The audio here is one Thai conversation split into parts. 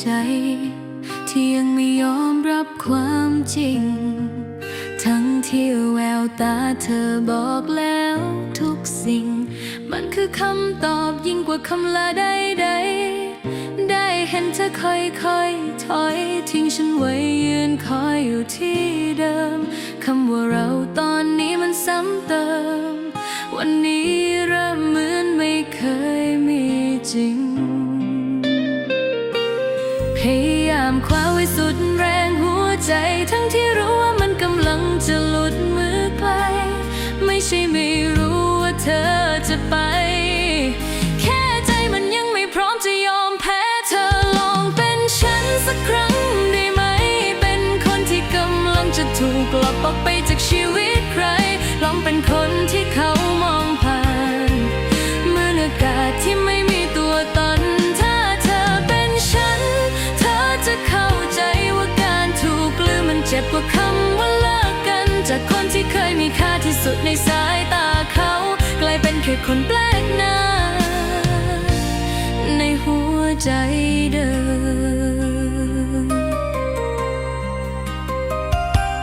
ใจ ที่ยังไม่ยอมรับความจริง ทั้งที่แววตาเธอบอกแล้วทุกสิ่ง มันคือคำตอบยิ่งกว่าคำลาใดๆ ได้เห็นเธอค่อยๆถอยทิ้งฉันไว้ยืนคอยอยู่ที่เดิมคำว่าเราตอนนี้มันซ้ำเติม วันนี้เริ่มเหมือนไม่เคยมีจริงายามคว้าไว้สุดแรงหัวใจ ทั้งที่รู้ว่ามันกำลังจะหลุดมือไป ไม่ใช่ไม่รู้ว่าเธอจะไป แค่ใจมันยังไม่พร้อมจะยอมแพ้เธอลองเป็นฉันสักครั้งได้ไหม เป็นคนที่กำลังจะถูกกลับออกไปจากชีวิตใคร ลองเป็นคนที่เขา ค่าที่สุดในสายตาเขา กลายเป็นแค่คนแปลกหน้า ในหัวใจเดิม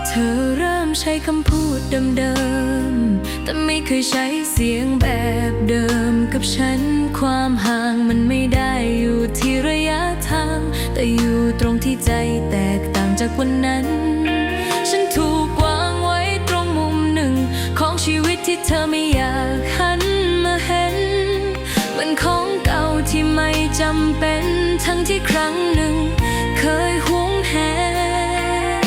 เธอเริ่มใช้คำพูดเดิมๆ แต่ไม่เคยใช้เสียงแบบเดิมกับฉัน ความห่างมันไม่ได้อยู่ที่ระยะทาง แต่อยู่ตรงที่ใจแตกต่างจากวันนั้น เธอไม่อยากหันมาเห็นมือนของเก่าที่ไม่จำเป็น ทั้งที่ครั้งหนึ่ง เคยหวงแหน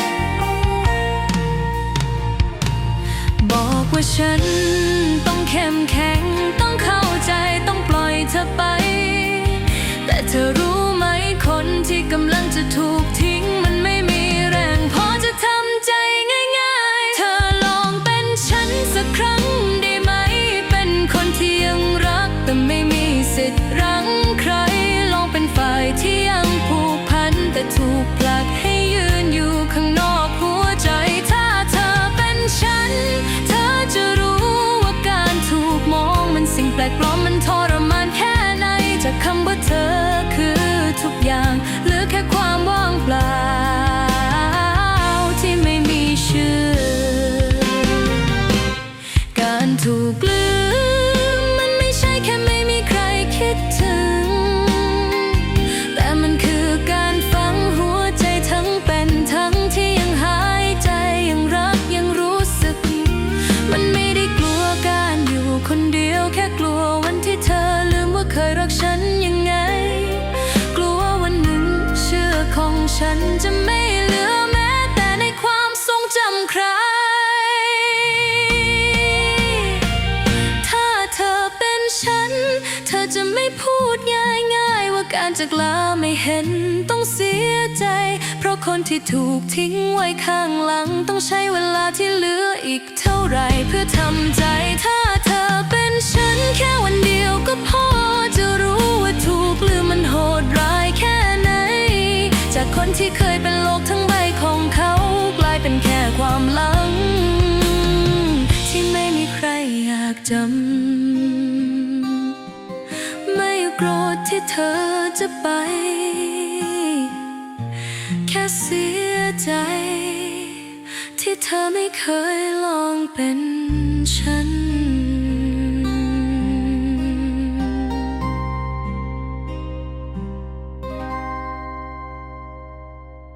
บอกว่าฉันต้องเข้มแข็ง ต้องเข้าใจต้องปล่อยเธอไป แต่เธอรู้ไหมคนที่กำลังจะถูกทิ้งมันไม่มีแรงพอจะทำใจง่ายๆ เธอลองเป็นฉันสักครั้ง มีสิทธิ์รั้ง ฉันจะไม่เหลือแม้แต่ในความทรงจำใคร ถ้าเธอเป็นฉัน เธอจะไม่พูดง่ายๆ ว่าการจากลาไม่เห็นต้องเสียใจ เพราะคนที่ถูกทิ้งไว้ข้างหลัง ต้องใช้เวลาที่เหลืออีกเท่าไหรเพื่อทำใจ ถ้าเธอเป็นฉันแค่วันเดียวก็พอ จากคนที่เคยเป็นโลกทั้งใบของเขา กลายเป็นแค่ความหลัง ที่ไม่มีใครอยากจำ ไม่โกรธที่เธอจะไป แค่เสียใจ ที่เธอไม่เคยลองเป็นฉัน